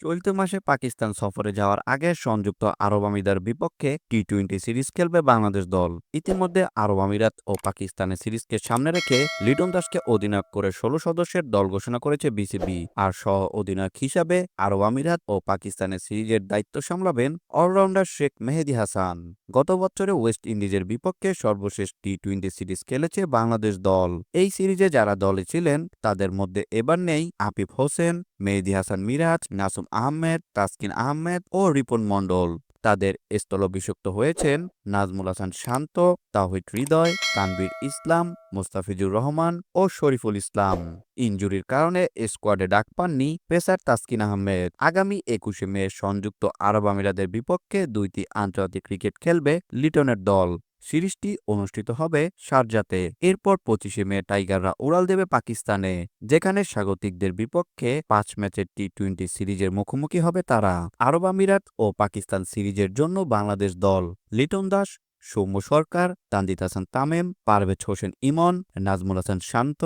চলতি মাসে পাকিস্তান সফরে যাওয়ার আগে সংযুক্ত আরব আমিরার বিপক্ষে টি টোয়েন্টি সিরিজ খেলবে বাংলাদেশ দল। ইতিমধ্যে আরব আমিরাত ও পাকিস্তানের সিরিজকে সামনে রেখে লিটন দাসকে অধিনায়ক করে ষোলো সদস্যের দল ঘোষণা করেছে বিসিবি। আর সহ অধিনায়ক হিসাবে আরব আমিরাত ও পাকিস্তানের সিরিজের দায়িত্ব সামলাবেন অলরাউন্ডার শেখ মেহেদি হাসান। গত বছরে ওয়েস্ট ইন্ডিজের বিপক্ষে সর্বশেষ টি টোয়েন্টি সিরিজ খেলেছে বাংলাদেশ দল। এই সিরিজে যারা দলে ছিলেন, তাদের মধ্যে এবার নেই আফিফ হোসেন, মেহেদি হাসান মিরাজ, নাসুম আহমেদ, তাসকিন আহমেদ ও রিপন মণ্ডল। তাদের স্থলভিষিক্ত হয়েছেন নাজমুল হাসান শান্ত তাহিদ হৃদয় তানবীর ইসলাম, মোস্তাফিজুর রহমান ও শরীফুল ইসলাম। ইনজুরির কারণে স্কোয়াডে ডাক পাননি পেসার তাসকিন আহমেদ। আগামী একুশে মে সংযুক্ত আরব আমিরাদের বিপক্ষে দুইটি আন্তর্জাতিক ক্রিকেট খেলবে লিটনের দল। সিরিজটি অনুষ্ঠিত হবে শারজাতে এরপর পঁচিশে মে টাইগাররা উড়াল দেবে পাকিস্তানে, যেখানে স্বাগতিকদের বিপক্ষে পাঁচ ম্যাচের টি টোয়েন্টি সিরিজের মুখোমুখি হবে তারা। আরব আমিরাত ও পাকিস্তান সিরিজের জন্য বাংলাদেশ দল, লিটন দাস, সৌম্য সরকার, তানজিদ হাসান তামেম, পারভেজ হোসেন ইমন, নাজমুল হাসান শান্ত,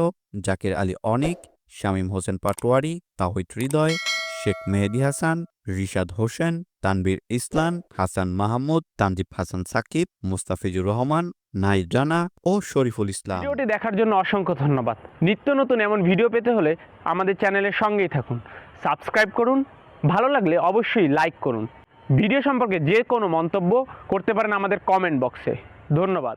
জাকির আলী অনিক, শামীম হোসেন পাটোয়ারি, তাহিদ হৃদয়, শেখ মেহেদি হাসান রিশাদ হোসেন তানবীর ইসলাম, হাসান মাহমুদ, তানজিব হাসান সাকিব, মুস্তাফিজুর রহমান নাইর জানা ও শরীফুল ইসলাম। ভিডিওটি দেখার জন্য অসংখ্য ধন্যবাদ। নিত্য নতুন এমন ভিডিও পেতে হলে আমাদের চ্যানেলের সঙ্গেই থাকুন। সাবস্ক্রাইব করুন, ভালো লাগলে অবশ্যই লাইক করুন। ভিডিও সম্পর্কে যে কোনো মন্তব্য করতে পারেন আমাদের কমেন্ট বক্সে। ধন্যবাদ।